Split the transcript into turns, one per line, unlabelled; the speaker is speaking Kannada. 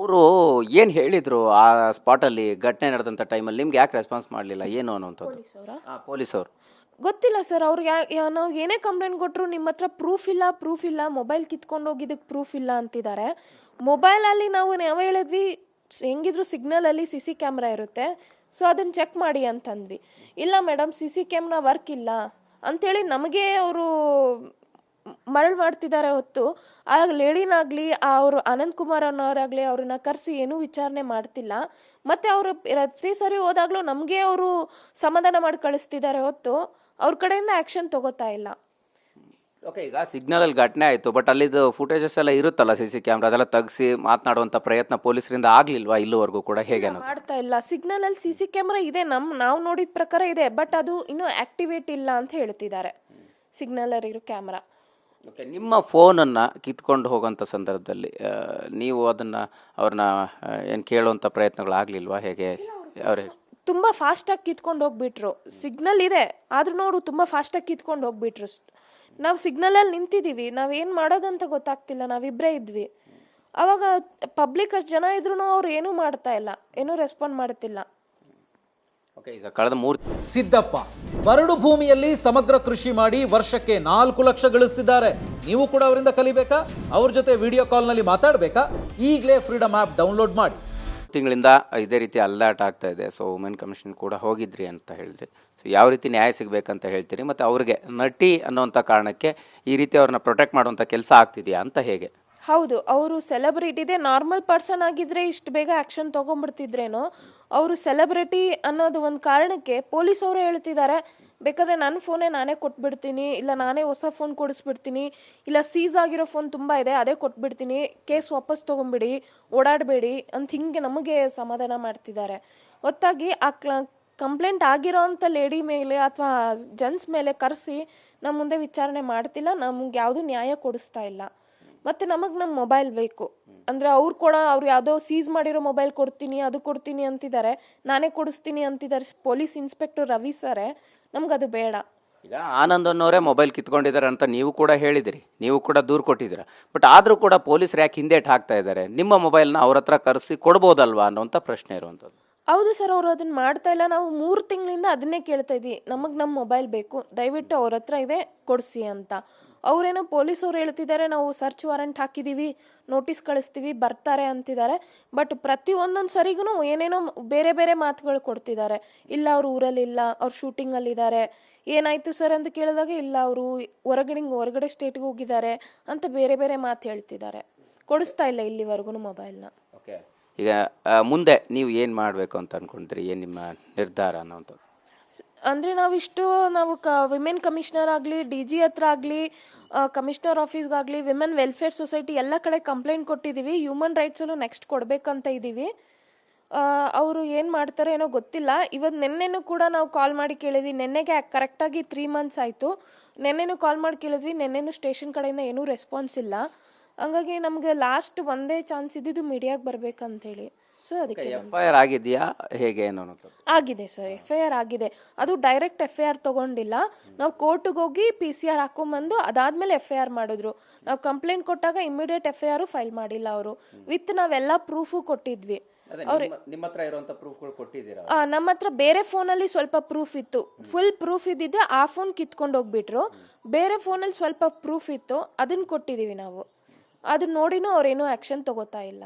ಅವರು ಏನು ಹೇಳಿದ್ರು ಆ ಸ್ಪಾಟಲ್ಲಿ ಘಟನೆ ನಡೆದಂಥ ಟೈಮಲ್ಲಿ ನಿಮ್ಗೆ ಯಾಕೆ ರೆಸ್ಪಾನ್ಸ್ ಮಾಡಲಿಲ್ಲ? ಏನು ಅನ್ನುವಂಥದ್ದು?
ಪೊಲೀಸ್ ಅವರ?
ಹಾಂ ಪೊಲೀಸ್ ಅವರು.
ಗೊತ್ತಿಲ್ಲ ಸರ್ ಅವ್ರಿಗೆ ನಾವು ಏನೇ ಕಂಪ್ಲೇಂಟ್ ಕೊಟ್ಟರು ನಿಮ್ಮ ಹತ್ರ ಪ್ರೂಫ್ ಇಲ್ಲ ಪ್ರೂಫ್ ಇಲ್ಲ ಮೊಬೈಲ್ ಕಿತ್ಕೊಂಡು ಹೋಗಿದ್ದಕ್ಕೆ ಪ್ರೂಫ್ ಇಲ್ಲ ಅಂತಿದ್ದಾರೆ ಮೊಬೈಲಲ್ಲಿ ನಾವು ಯಾವ ಹೇಳಿದ್ವಿ ಹೆಂಗಿದ್ರು ಸಿಗ್ನಲಲ್ಲಿ ಸಿ ಸಿ ಕ್ಯಾಮ್ರಾ ಇರುತ್ತೆ ಸೊ ಅದನ್ನು ಚೆಕ್ ಮಾಡಿ ಅಂತಂದ್ವಿ. ಇಲ್ಲ madam C C camera work ಇಲ್ಲ ಅಂಥೇಳಿ ನಮಗೆ ಅವರು ಮರಳು ಮಾಡ್ತಿದ್ದಾರೆ ಹೊತ್ತು. ಆ ಲೇಡಿನಾಗಲಿ ಅವರು ಅನಂತ್ ಕುಮಾರ್ ಅನ್ನೋರಾಗ್ಲಿ ಅವ್ರನ್ನ ಕರೆಸಿ ಏನೂ ವಿಚಾರಣೆ ಮಾಡ್ತಿಲ್ಲ. ಮತ್ತೆ ಅವರು ಪ್ರತಿ ಸರಿ ಹೋದಾಗಲೂ ನಮಗೆ ಅವರು ಸಮಾಧಾನ ಮಾಡಿ ಕಳಿಸ್ತಿದ್ದಾರೆ ಹೊತ್ತು. ಅವ್ರ ಕಡೆಯಿಂದ ಆ್ಯಕ್ಷನ್ ತಗೋತಾ ಇಲ್ಲ.
ಓಕೆ ಈಗ ಸಿಗ್ನಲಲ್ಲಿ ಘಟನೆ ಆಯಿತು ಬಟ್ ಅಲ್ಲಿದ್ದು ಫುಟೇಜಸ್ ಎಲ್ಲ ಇರುತ್ತಲ್ಲ ಸಿ ಸಿ ಕ್ಯಾಮ್ರಾ ಅದೆಲ್ಲ ತೆಗೆಸಿ ಮಾತನಾಡುವಂಥ ಪ್ರಯತ್ನ ಪೊಲೀಸರಿಂದ ಆಗ್ಲಿಲ್ವಾ ಇಲ್ಲಿವರೆಗೂ ಕೂಡ? ಹೇಗೆ
ಮಾಡ್ತಾ ಇಲ್ಲ. ಸಿಗ್ನಲಲ್ಲಿ ಸಿ ಸಿ ಕ್ಯಾಮ್ರಾ ಇದೆ ನಮ್ಮ ನಾವು ನೋಡಿದ ಪ್ರಕಾರ ಇದೆ ಬಟ್ ಅದು ಇನ್ನೂ ಆಕ್ಟಿವೇಟ್ ಇಲ್ಲ ಅಂತ ಹೇಳ್ತಿದ್ದಾರೆ. ಸಿಗ್ನಲಲ್ಲಿರೋ ಕ್ಯಾಮ್ರಾ.
ಓಕೆ ನಿಮ್ಮ ಫೋನನ್ನು ಕಿತ್ಕೊಂಡು ಹೋಗೋಂಥ ಸಂದರ್ಭದಲ್ಲಿ ನೀವು ಅದನ್ನು ಅವ್ರನ್ನ ಏನು ಕೇಳುವಂಥ ಪ್ರಯತ್ನಗಳಾಗಲಿಲ್ವಾ? ಹೇಗೆ ಅವರೇ
ತುಂಬ ಫಾಸ್ಟಾಗಿ ಕಿತ್ಕೊಂಡು ಹೋಗ್ಬಿಟ್ರು. ಸಿಗ್ನಲ್ ಇದೆ ಆದ್ರೂ ನೋಡು ತುಂಬ ಫಾಸ್ಟಾಗಿ ಕಿತ್ಕೊಂಡು ಹೋಗ್ಬಿಟ್ರು. ನಾವು ಸಿಗ್ನಲಲ್ಲಿ ನಿಂತಿದ್ದೀವಿ ನಾವೇನು ಮಾಡೋದಂತ ಗೊತ್ತಾಗ್ತಿಲ್ಲ ನಾವಿಬ್ಬರೇ ಇದ್ವಿ. ಅವಾಗ ಪಬ್ಲಿಕ್ ಅಷ್ಟು ಜನ ಇದ್ರೂ ಅವ್ರು ಏನೂ ಮಾಡ್ತಾ ಇಲ್ಲ ಏನೂ ರೆಸ್ಪಾಂಡ್ ಮಾಡ್ತಿಲ್ಲ.
ಓಕೆ ಈಗ ಕಳೆದ ಮೂರು
ಸಿದ್ದಪ್ಪ ಬರಡು ಭೂಮಿಯಲ್ಲಿ ಸಮಗ್ರ ಕೃಷಿ ಮಾಡಿ ವರ್ಷಕ್ಕೆ ನಾಲ್ಕು ಲಕ್ಷ ಗಳಿಸ್ತಿದ್ದಾರೆ. ನೀವು ಕೂಡ ಅವರಿಂದ ಕಲಿಬೇಕಾ? ಅವ್ರ ಜೊತೆ ವಿಡಿಯೋ ಕಾಲ್ನಲ್ಲಿ ಮಾತಾಡಬೇಕಾ? ಈಗಲೇ ಫ್ರೀಡಮ್ ಆ್ಯಪ್ ಡೌನ್ಲೋಡ್ ಮಾಡಿ.
ತಿಂಗಳಿಂದ ಇದೇ ರೀತಿ ಅಲ್ಲಾಟ ಆಗ್ತಾ ಇದೆ. ಸೊ ವುಮೆನ್ ಕಮಿಷನ್ ಕೂಡ ಹೋಗಿದ್ರಿ ಅಂತ ಹೇಳಿದ್ರಿ. ಸೊ ಯಾವ ರೀತಿ ನ್ಯಾಯ ಸಿಗಬೇಕಂತ ಹೇಳ್ತೀರಿ? ಮತ್ತು ಅವ್ರಿಗೆ ನಟಿ ಅನ್ನೋಂಥ ಕಾರಣಕ್ಕೆ ಈ ರೀತಿ ಅವ್ರನ್ನ ಪ್ರೊಟೆಕ್ಟ್ ಮಾಡುವಂಥ ಕೆಲಸ ಆಗ್ತಿದೆಯಾ ಅಂತ ಹೇಗೆ?
ಹೌದು, ಅವರು ಸೆಲೆಬ್ರಿಟಿದೆ ನಾರ್ಮಲ್ ಪರ್ಸನ್ ಆಗಿದ್ರೆ ಇಷ್ಟು ಬೇಗ ಆ್ಯಕ್ಷನ್ ತೊಗೊಂಡ್ಬಿಡ್ತಿದ್ರೇನೋ, ಅವರು ಸೆಲೆಬ್ರಿಟಿ ಅನ್ನೋದು ಒಂದು ಕಾರಣಕ್ಕೆ ಪೊಲೀಸ್ ಅವರು ಹೇಳ್ತಿದ್ದಾರೆ ಬೇಕಾದ್ರೆ ನನ್ನ ಫೋನೇ ನಾನೇ ಕೊಟ್ಬಿಡ್ತೀನಿ, ಇಲ್ಲ ನಾನೇ ಹೊಸ ಫೋನ್ ಕೊಡಿಸ್ಬಿಡ್ತೀನಿ, ಇಲ್ಲ ಸೀಸ್ ಆಗಿರೋ ಫೋನ್ ತುಂಬ ಇದೆ, ಅದೇ ಕೊಟ್ಬಿಡ್ತೀನಿ ಕೇಸ್ ವಾಪಸ್ ತೊಗೊಂಬಿಡಿ ಓಡಾಡಬೇಡಿ ಅಂತ ಹಿಂಗೆ ನಮಗೆ ಸಮಾಧಾನ ಮಾಡ್ತಿದ್ದಾರೆ ಒತ್ತಾಗಿ ಆ ಕ್ಲ ಕಂಪ್ಲೇಂಟ್ ಆಗಿರೋ ಅಂಥ ಲೇಡಿ ಮೇಲೆ ಅಥವಾ ಜನ್ಸ್ ಮೇಲೆ ಕರೆಸಿ ನಮ್ಮ ಮುಂದೆ ವಿಚಾರಣೆ ಮಾಡ್ತಿಲ್ಲ, ನಮ್ಗೆ ಯಾವುದೂ ನ್ಯಾಯ ಕೊಡಿಸ್ತಾ ಇಲ್ಲ. ಮತ್ತು ನಮಗೆ ನಮ್ಮ ಮೊಬೈಲ್ ಬೇಕು. ಅಂದರೆ ಅವ್ರು ಕೂಡ ಅವ್ರು ಯಾವುದೋ ಸೀಸ್ ಮಾಡಿರೋ ಮೊಬೈಲ್ ಕೊಡ್ತೀನಿ ಅದು ಕೊಡ್ತೀನಿ ಅಂತಿದ್ದಾರೆ ನಾನೇ ಕೊಡಿಸ್ತೀನಿ ಅಂತಿದ್ದಾರೆ ಪೊಲೀಸ್ ಇನ್ಸ್ಪೆಕ್ಟರ್ ರವಿ ಸರ್ ನಮ್ಗೆ ಅದು ಬೇಡ.
ಈಗ ಆನಂದ್ ಅನ್ನೋರೇ ಮೊಬೈಲ್ ಕಿತ್ಕೊಂಡಿದ್ದಾರೆ ಅಂತ ನೀವು ಕೂಡ ಹೇಳಿದಿರಿ. ನೀವು ಕೂಡ ದೂರು ಕೊಟ್ಟಿದ್ದೀರಾ. ಬಟ್ ಆದರೂ ಕೂಡ ಪೊಲೀಸ್ ಯಾಕೆ ಹಿಂದೇಟ್ ಹಾಕ್ತಾ ಇದ್ದಾರೆ? ನಿಮ್ಮ ಮೊಬೈಲ್ನ ಅವ್ರ ಹತ್ರ ಕರೆಸಿ ಕೊಡ್ಬೋದಲ್ವಾ ಅನ್ನೋಂಥ ಪ್ರಶ್ನೆ ಇರುವಂಥದ್ದು.
ಹೌದು ಸರ್ ಅವರು ಅದನ್ನ ಮಾಡ್ತಾ ಇಲ್ಲ. ನಾವು ಮೂರು ತಿಂಗಳಿಂದ ಅದನ್ನೇ ಕೇಳ್ತಾ ಇದ್ವಿ. ನಮಗೆ ನಮ್ಮ ಮೊಬೈಲ್ ಬೇಕು. ದಯವಿಟ್ಟು ಅವ್ರ ಹತ್ರ ಇದೆ ಕೊಡಿಸಿ ಅಂತ. ಅವರೇನೋ ಪೊಲೀಸವ್ರು ಹೇಳ್ತಿದ್ದಾರೆ, ನಾವು ಸರ್ಚ್ ವಾರೆಂಟ್ ಹಾಕಿದ್ದೀವಿ ನೋಟಿಸ್ ಕಳಿಸ್ತೀವಿ, ಬರ್ತಾರೆ ಅಂತಿದ್ದಾರೆ. ಬಟ್ ಪ್ರತಿ ಒಂದೊಂದು ಸರಿಗೂ ಏನೇನೋ ಬೇರೆ ಬೇರೆ ಮಾತುಗಳು ಕೊಡ್ತಿದ್ದಾರೆ. ಇಲ್ಲ ಅವ್ರು ಊರಲ್ಲಿಲ್ಲ ಅವ್ರು ಶೂಟಿಂಗಲ್ಲಿದ್ದಾರೆ ಏನಾಯಿತು ಸರ್ ಅಂತ ಕೇಳಿದಾಗ, ಇಲ್ಲ ಅವರು ಹೊರಗಡೆ ಹೊರಗಡೆ ಸ್ಟೇಟ್ಗೆ ಹೋಗಿದ್ದಾರೆ ಅಂತ ಬೇರೆ ಬೇರೆ ಮಾತು ಹೇಳ್ತಿದ್ದಾರೆ. ಕೊಡಿಸ್ತಾ ಇಲ್ಲ ಇಲ್ಲಿವರೆಗೂ ಮೊಬೈಲ್ನ
ಓಕೆ ಈಗ ಮುಂದೆ ನೀವು ಏನು ಮಾಡಬೇಕು ಅಂತ ಅಂದ್ಕೊಂಡ್ರಿ ಏನು ನಿಮ್ಮ ನಿರ್ಧಾರ ಅನ್ನೋಂಥದ್ದು?
ಅಂದರೆ ನಾವಿಷ್ಟು ನಾವು ಕ ವಿಮೆನ್ ಕಮಿಷನರ್ ಆಗಲಿ ಡಿ ಜಿ ಹತ್ರ ಆಗಲಿ ಕಮಿಷನರ್ ಆಫೀಸ್ಗಾಗಲಿ ವಿಮೆನ್ ವೆಲ್ಫೇರ್ ಸೊಸೈಟಿ ಎಲ್ಲ ಕಡೆ ಕಂಪ್ಲೇಂಟ್ ಕೊಟ್ಟಿದ್ದೀವಿ ಹ್ಯೂಮನ್ ರೈಟ್ಸಲ್ಲೂ ನೆಕ್ಸ್ಟ್ ಕೊಡಬೇಕಂತ ಇದ್ದೀವಿ ಅವರು ಏನು ಮಾಡ್ತಾರೆ ಏನೋ ಗೊತ್ತಿಲ್ಲ. ಇವತ್ತು ನಿನ್ನೆನೂ ಕೂಡ ನಾವು ಕಾಲ್ ಮಾಡಿ ಕೇಳಿದ್ವಿ. ನೆನ್ನೆಗೆ ಕರೆಕ್ಟಾಗಿ ತ್ರೀ ಮಂತ್ಸ್ ಆಯಿತು. ನೆನ್ನೆನೂ ಕಾಲ್ ಮಾಡಿ ಕೇಳಿದ್ವಿ. ನೆನ್ನೆನೂ ಸ್ಟೇಷನ್ ಕಡೆಯಿಂದ ಏನೂ ರೆಸ್ಪಾನ್ಸ್ ಇಲ್ಲ. ಹಂಗಾಗಿ ನಮಗೆ ಲಾಸ್ಟ್ ಒಂದೇ ಚಾನ್ಸ್ ಇದ್ದಿದ್ದು ಮೀಡಿಯಾಗೆ ಬರಬೇಕಂತೇಳಿ. ಸೊ ಅದಕ್ಕೆ
ಎಫ್ ಐ ಆರ್ ಆಗಿದೆಯಾ? ಹೇಗೆ ಏನು
ಆಗಿದೆ ಸರ್ ಎಫ್ ಐ ಆರ್ ಆಗಿದೆ. ಅದು ಡೈರೆಕ್ಟ್ ಎಫ್ ಐ ಆರ್ ತಗೊಂಡಿಲ್ಲ. ನಾವು ಕೋರ್ಟಿಗೆ ಹೋಗಿ ಪಿ ಸಿ ಆರ್ ಹಾಕೊಂಬಂದು ಅದಾದ್ಮೇಲೆ ಎಫ್ ಐ ಆರ್ ಮಾಡಿದ್ರು. ನಾವು ಕಂಪ್ಲೇಂಟ್ ಕೊಟ್ಟಾಗ immediate F I R file ಮಾಡಿಲ್ಲ ಅವರು. ವಿತ್ ನಾವೆಲ್ಲ ಪ್ರೂಫು ಕೊಟ್ಟಿದ್ವಿ.
ನಿಮ್ಮ ಹತ್ರ ಇರುವಂಥ ಪ್ರೂಫ್ಗಳು ಕೊಟ್ಟಿದ್ದೀರಾ
ಆ, ನಮ್ಮ ಹತ್ರ ಬೇರೆ ಫೋನಲ್ಲಿ ಸ್ವಲ್ಪ ಪ್ರೂಫ್ ಇತ್ತು. ಫುಲ್ ಪ್ರೂಫ್ ಇದ್ದಿದ್ದೆ ಆ ಫೋನ್ ಕಿತ್ಕೊಂಡು ಹೋಗ್ಬಿಟ್ರು. ಬೇರೆ ಫೋನಲ್ಲಿ ಸ್ವಲ್ಪ ಪ್ರೂಫ್ ಇತ್ತು ಅದನ್ನ ಕೊಟ್ಟಿದ್ದೀವಿ ನಾವು. ಅದನ್ನ ನೋಡಿನೂ ಅವ್ರೇನೂ ಆ್ಯಕ್ಷನ್ ತಗೋತಾ ಇಲ್ಲ.